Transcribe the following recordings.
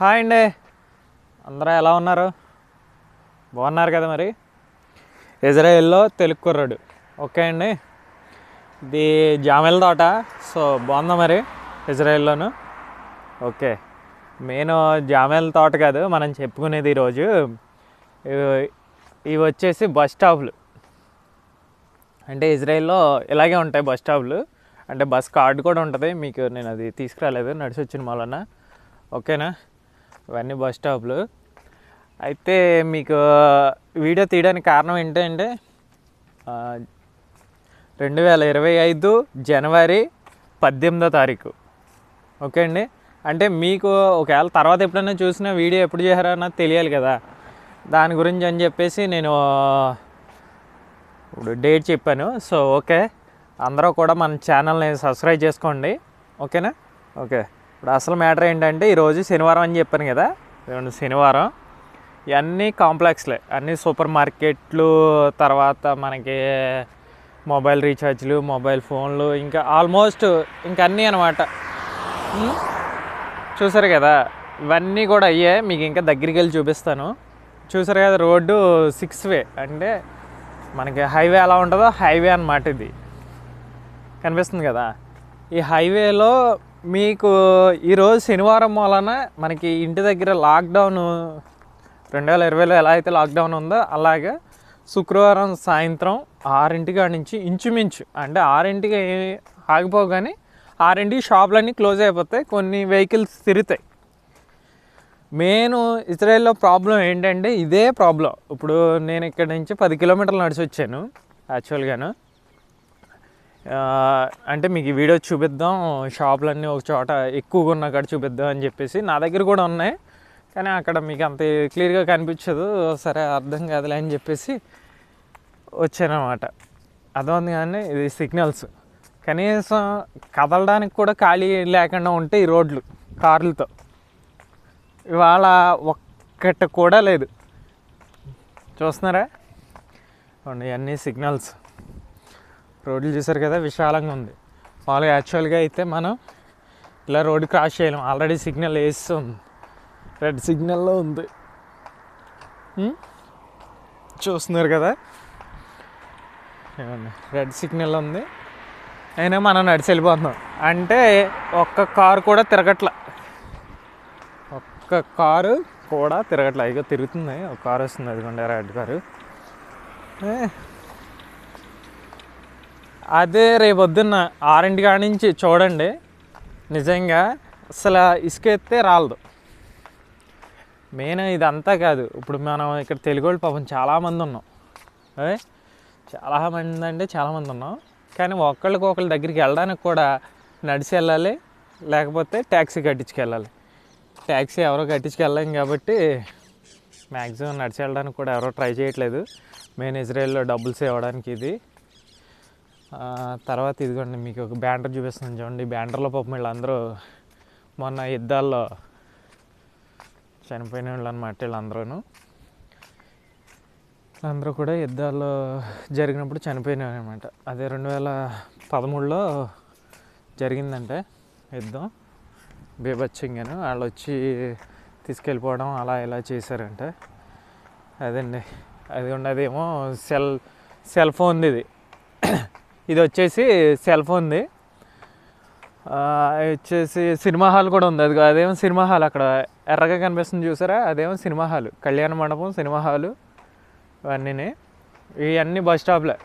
Hi అండి. అందరూ ఎలా ఉన్నారు? బాగున్నారు కదా మరి? ఇజ్రాయెల్లో తెలుగు కుర్రాడు. ఓకే అండి. ఇది జామెల తోట. సో బాగుందా మరి ఇజ్రాయెల్లోను? ఓకే. మెయిన్ జామెల తోట కాదు మనం చెప్పుకునేది ఈరోజు ఇవి- వచ్చేసి బస్ స్టాప్లు. అంటే ఇజ్రాయెల్లో ఇలాగే ఉంటాయి బస్ స్టాప్లు. అంటే బస్ కార్డు కూడా ఉంటుంది. మీకు నేను అది తీసుకురాలేదు నడిచి వచ్చిన మూలన ఓకేనా? ఇవన్నీ బస్ స్టాప్లు. అయితే మీకు వీడియో తీయడానికి కారణం ఏంటంటే రెండు వేల ఇరవై ఐదు జనవరి పద్దెనిమిదో తారీఖు. ఓకే అండి? అంటే మీకు ఒకవేళ తర్వాత ఎప్పుడైనా చూసిన వీడియో ఎప్పుడు చేశారో నాకు తెలియాలి కదా. దాని గురించి అని చెప్పేసి నేను ఇప్పుడు డేట్ చెప్పాను. So okay. అందరూ కూడా మన ఛానల్ని సబ్స్క్రైబ్ చేసుకోండి. ఓకేనా? ఓకే. ఇప్పుడు అసలు మ్యాటర్ ఏంటంటే ఈరోజు శనివారం అని చెప్పాను కదా శనివారం ఇవన్నీ కాంప్లెక్స్లే. అన్ని సూపర్ మార్కెట్లు తర్వాత మనకి మొబైల్ రీఛార్జ్లు మొబైల్ ఫోన్లు ఇంకా ఆల్మోస్ట్ ఇంకా అన్నీ అనమాట చూసారు కదా ఇవన్నీ కూడా అయ్యే మీకు ఇంకా దగ్గరికి వెళ్ళి చూపిస్తాను. చూసారు కదా రోడ్డు సిక్స్ వే అంటే మనకి హైవే ఎలా ఉంటుందో హైవే అన్నమాట ఇది. కనిపిస్తుంది కదా? ఈ హైవేలో మీకు ఈరోజు శనివారం వలన మనకి ఇంటి దగ్గర లాక్డౌన్ రెండు వేల ఇరవైలో ఎలా అయితే లాక్డౌన్ ఉందో అలాగే శుక్రవారం సాయంత్రం ఆరింటి కాడి నుంచి ఇంచుమించు అంటే ఆరింటికి ఆగిపోగానే ఆరింటికి షాపులన్నీ క్లోజ్ అయిపోతాయి కొన్ని వెహికల్స్ తిరుగుతాయి. మెయిన్ ఇజ్రాయెల్లో ప్రాబ్లం ఏంటంటే ఇదే ప్రాబ్లం. ఇప్పుడు నేను ఇక్కడ నుంచి పది కిలోమీటర్లు నడిచి వచ్చాను యాక్చువల్గాను. అంటే మీకు ఈ వీడియో చూపిద్దాం. షాపులన్నీ ఒక చోట ఎక్కువగా ఉన్న కాడ చూపిద్దాం అని చెప్పేసి నా దగ్గర కూడా ఉన్నాయి. కానీ అక్కడ మీకు అంత క్లియర్గా కనిపించదు. సరే అర్థం కాదులే అని చెప్పేసి వచ్చానమాట. అర్థం కానీ ఇది సిగ్నల్స్. కనీసం కదలడానికి కూడా ఖాళీ లేకుండా ఉంటే ఈ రోడ్లు కార్లతో. ఇవాళ ఒక్కటి కూడా లేదు. చూస్తున్నారా? ఇవన్నీ సిగ్నల్స్. రోడ్లు చూసారు కదా విశాలంగా ఉంది. మామూలుగా యాక్చువల్గా అయితే మనం ఇలా రోడ్డు క్రాస్ చేయలేం. ఆల్రెడీ సిగ్నల్ వేస్తుంది. రెడ్ సిగ్నల్లో ఉంది. చూస్తున్నారు కదా? రెడ్ సిగ్నల్ ఉంది. అయినా మనం నడిచి వెళ్ళిపోతున్నాం. అంటే ఒక్క కారు కూడా తిరగట్ల. ఒక్క కారు కూడా తిరగట్ల. ఇక తిరుగుతుంది ఒక కారు వస్తుంది. అదిగోండి రెడ్ కారు. అదే రేపు పొద్దున్న ఆరింటి కాడ నుంచి చూడండి. నిజంగా అసలు ఇసుక ఎత్తే రాలదు. మెయిన్ ఇదంతా కాదు. ఇప్పుడు మనం ఇక్కడ తెలుగు వాళ్ళు పాపం చాలామంది ఉన్నాం. చాలామంది అంటే చాలామంది ఉన్నాం. కానీ ఒకళ్ళకి ఒకళ్ళ దగ్గరికి వెళ్ళడానికి కూడా నడిచి వెళ్ళాలి లేకపోతే ట్యాక్సీ కట్టించుకెళ్ళాలి. ట్యాక్సీ ఎవరో కట్టించుకెళ్ళాం కాబట్టి మ్యాక్సిమం నడిచి వెళ్ళడానికి కూడా ఎవరో ట్రై చేయట్లేదు. మెయిన్ ఇజ్రాయెల్లో డబ్బులు సేవడానికి ఇది. తర్వాత ఇదిగోండి మీకు ఒక బ్యాండర్ చూపిస్తున్నాను చూడండి. బ్యాండర్లో పాపం వీళ్ళందరూ మొన్న యుద్ధాల్లో చనిపోయిన వాళ్ళు అనమాట వీళ్ళందరూ అందరూ కూడా యుద్ధాల్లో జరిగినప్పుడు చనిపోయినారు అనమాట అదే రెండు వేల పదమూడులో జరిగిందంటే యుద్ధం. బీభత్సంగాను అని వాళ్ళు వచ్చి తీసుకెళ్ళిపోవడం అలా ఇలా చేశారంటే. అదండి. అది అదేమో సెల్ సెల్ ఫోన్ది ఇది. ఇది వచ్చేసి సెల్ ఫోన్ది వచ్చేసి సినిమా హాల్ కూడా ఉంది. అది అదేమో సినిమా హాల్ అక్కడ ఎర్రగా కనిపిస్తుంది చూసారా? అదేమో సినిమా హాల్. కళ్యాణ మండపం సినిమా హాలు ఇవన్నీ ఇవన్నీ బస్ స్టాప్లే.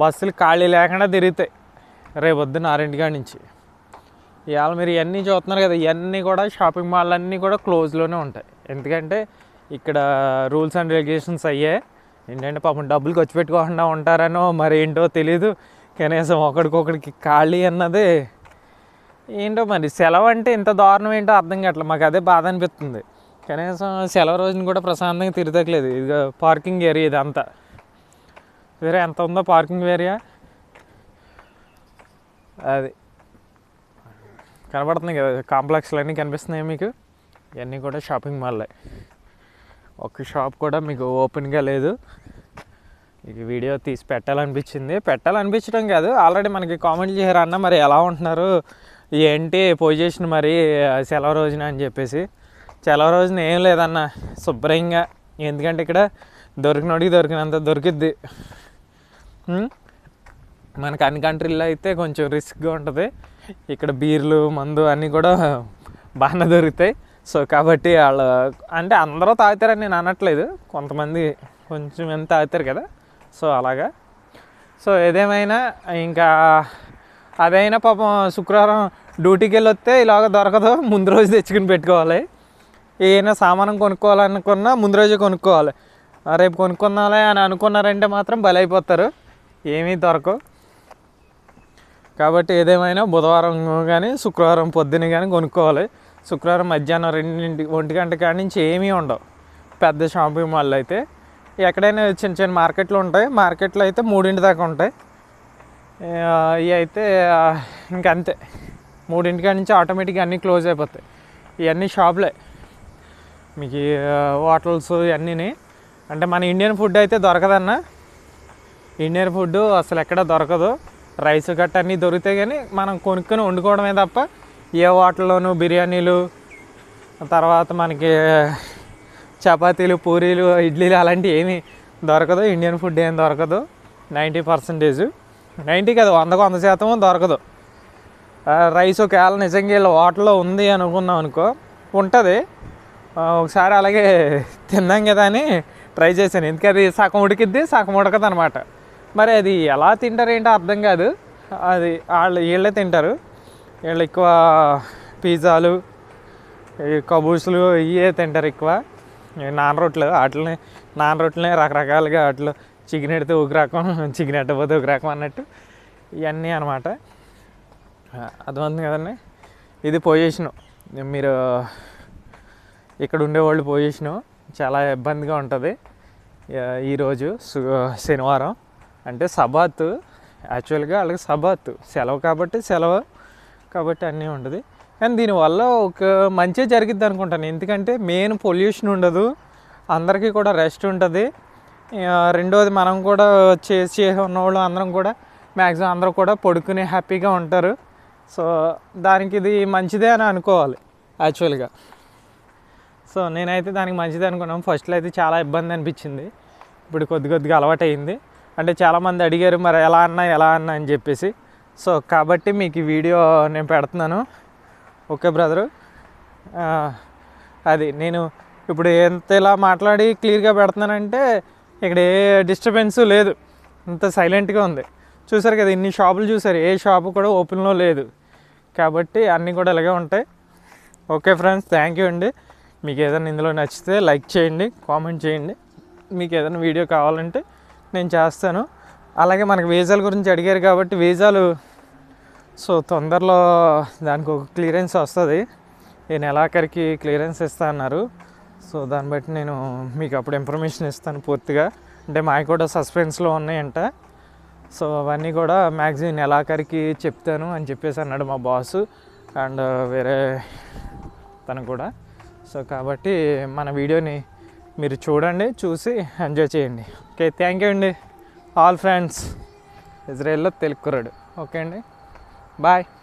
బస్సులు ఖాళీ లేకుండా తిరుగుతాయి రేపు పొద్దున్న ఆరింటికాడ నుంచి. ఇవాళ మీరు ఇవన్నీ చూస్తున్నారు కదా ఇవన్నీ కూడా షాపింగ్ మాల్ అన్నీ కూడా క్లోజ్లోనే ఉంటాయి. ఎందుకంటే ఇక్కడ రూల్స్ అండ్ రెగ్యులేషన్స్ అయ్యాయి. ఏంటంటే పాపం డబ్బులు ఖర్చు పెట్టుకోకుండా ఉంటారనో మరి ఏంటో తెలీదు. కనీసం ఒకడికొకడికి ఖాళీ అన్నది. ఏంటో మరి సెలవు అంటే ఇంత దారుణం ఏంటో అర్థం కావట్లేదు. మాకు అదే బాధ అనిపిస్తుంది. కనీసం సెలవు రోజున కూడా ప్రశాంతంగా తిరగలేదు ఇది పార్కింగ్ ఏరియా ఇదంతా. వేరే ఎంత ఉందో పార్కింగ్ ఏరియా? అది. కనబడుతుంది కదా కాంప్లెక్స్లు అన్నీ కనిపిస్తున్నాయి మీకు? ఇవన్నీ కూడా షాపింగ్ మాల్లే. ఒక్క షాప్ కూడా మీకు ఓపెన్గా లేదు. ఈ వీడియో తీసి పెట్టాలనిపించింది. పెట్టాలనిపించడం కాదు ఆల్రెడీ మనకి కామెంట్ చేశారు అన్న మరి ఎలా ఉంటున్నారు? ఏంటి పొజిషన్ మరి సెలవు రోజున అని చెప్పేసి. సెలవు రోజున ఏం లేదన్న శుభ్రంగా. ఎందుకంటే ఇక్కడ దొరికినోడికి దొరికినంత దొరికిద్ది. మనకి మనకు అన్ని కంట్రీల్లో అయితే కొంచెం రిస్క్గా ఉంటుంది. ఇక్కడ బీర్లు మందు అన్నీ కూడా బాగానే దొరుకుతాయి. సో కాబట్టి వాళ్ళు అంటే అందరూ తాగుతారని నేను అనట్లేదు. కొంతమంది కొంచెం ఎంత తాగుతారు కదా. సో అలాగా. సో ఏదేమైనా ఇంకా అదైనా పాపం శుక్రవారం డ్యూటీకి వెళ్ళి వస్తే ఇలాగ దొరకదు. ముందు రోజు తెచ్చుకుని పెట్టుకోవాలి. ఏమైనా సామానం కొనుక్కోవాలనుకున్నా ముందు రోజే కొనుక్కోవాలి. రేపు కొనుక్కుందాలే అని అనుకున్నారంటే మాత్రం బలైపోతారు. ఏమీ దొరకవు. కాబట్టి ఏదేమైనా బుధవారం కానీ శుక్రవారం పొద్దున్న కానీ కొనుక్కోవాలి. శుక్రవారం మధ్యాహ్నం రెండింటి ఒంటి గంట కాడి నుంచి ఏమీ ఉండవు. పెద్ద షాపింగ్ మాల్ అయితే. ఎక్కడైనా చిన్న చిన్న మార్కెట్లు ఉంటాయి. మార్కెట్లో అయితే మూడింటి దాకా ఉంటాయి. ఇవి అయితే ఇంకంతే. ఇంక అంతే మూడింటి కాడి నుంచి ఆటోమేటిక్గా అన్నీ క్లోజ్ అయిపోతాయి. ఇవన్నీ షాపులే. మీకు హోటల్స్ ఇవన్నీ అంటే మన ఇండియన్ ఫుడ్ అయితే దొరకదన్న. ఇండియన్ ఫుడ్ అసలు ఎక్కడ దొరకదు. రైస్ గట్ట అన్నీ దొరికితే కానీ మనం కొనుక్కొని వండుకోవడమే తప్ప ఏ హోటల్లోనూ బిర్యానీలు తర్వాత మనకి చపాతీలు పూరీలు ఇడ్లీలు అలాంటివి ఏమీ దొరకదు. ఇండియన్ ఫుడ్ ఏం దొరకదు. Ninety percentage. నైంటీ కదా వందకు వంద శాతం దొరకదు. రైస్ ఒకవేళ నిజంగా వీళ్ళ హోటల్లో ఉంది అనుకున్నాం అనుకో ఉంటుంది. ఒకసారి అలాగే తిన్నాం కదా అని ట్రై చేశాను. ఎందుకంటే అది సగం ఉడికిద్ది సగం ఉడకదు అనమాట మరి అది ఎలా తింటారు ఏంటో అర్థం కాదు. అది వాళ్ళు వీళ్ళే తింటారు. వీళ్ళు ఎక్కువ పిజ్జాలు కబూసులు ఇవే తింటారు ఎక్కువ. నాన్ రొట్టెలు వాటిని నాన్ రొట్టెలనే రకరకాలుగా వాటిలో చికెన్ ఎడితే ఒక రకం చికెన్ ఎట్టపోతే ఒక రకం అన్నట్టు ఇవన్నీ అనమాట అర్థమవుతుంది కదండి? ఇది పొజిషను. మీరు ఇక్కడ ఉండేవాళ్ళు పొజిషను చాలా ఇబ్బందిగా ఉంటుంది. ఈరోజు శనివారం. అంటే సబాత్ యాక్చువల్గా వాళ్ళకి సబాత్. సెలవు కాబట్టి సెలవు కాబట్టి అన్నీ ఉంటుంది. కానీ దీనివల్ల ఒక మంచి జరిగిద్ది అనుకుంటాను. ఎందుకంటే మెయిన్ పొల్యూషన్ ఉండదు. అందరికీ కూడా రెస్ట్ ఉంటుంది. రెండోది మనం కూడా చేసి చేసి ఉన్నవాళ్ళు అందరం కూడా మ్యాక్సిమం అందరూ కూడా పడుకుని హ్యాపీగా ఉంటారు. సో దానికి ఇది మంచిదే అని అనుకోవాలి యాక్చువల్గా సో నేనైతే దానికి మంచిది అనుకున్నాను. ఫస్ట్లో అయితే చాలా ఇబ్బంది అనిపించింది. ఇప్పుడు కొద్ది కొద్దిగా అలవాటు అయింది అంటే చాలామంది అడిగారు మరి ఎలా అన్నా ఎలా అన్నా? అని చెప్పేసి. సో కాబట్టి మీకు ఈ వీడియో నేను పెడుతున్నాను. Okay brother. అది నేను ఇప్పుడు ఎంత ఇలా మాట్లాడి క్లియర్గా పెడుతున్నానంటే ఇక్కడ ఏ డిస్టర్బెన్స్ లేదు. ఇంత సైలెంట్గా ఉంది. చూసారు కదా ఇన్ని షాపులు చూసారు. ఏ షాపు కూడా ఓపెన్లో లేదు. కాబట్టి అన్నీ కూడా ఇలాగే ఉంటాయి. ఓకే ఫ్రెండ్స్ థ్యాంక్ యూ అండి. మీకు ఏదైనా ఇందులో నచ్చితే లైక్ చేయండి కామెంట్ చేయండి. మీకు ఏదైనా వీడియో కావాలంటే నేను చేస్తాను. అలాగే మనకు వీజాల గురించి అడిగారు కాబట్టి వీజాలు సో తొందరలో దానికి ఒక క్లియరెన్స్ వస్తుంది. ఈ నెలాఖరికి క్లియరెన్స్ ఇస్తా అన్నారు. సో దాన్ని బట్టి నేను మీకు అప్పుడు ఇన్ఫర్మేషన్ ఇస్తాను పూర్తిగా. అంటే మాకు కూడా సస్పెన్స్లో ఉన్నాయంట. సో అవన్నీ కూడా మ్యాక్సిమం నెలాఖరికి చెప్తాను అని చెప్పేసి అన్నాడు మా బాసు అండ్ వేరే తను కూడా. సో కాబట్టి మన వీడియోని మీరు చూడండి చూసి ఎంజాయ్ చేయండి. ఓకే థ్యాంక్ యూ అండి. All friends. ఇజ్రాయెల్లో తెలుక్కురాడు ఓకే అండి. Bye.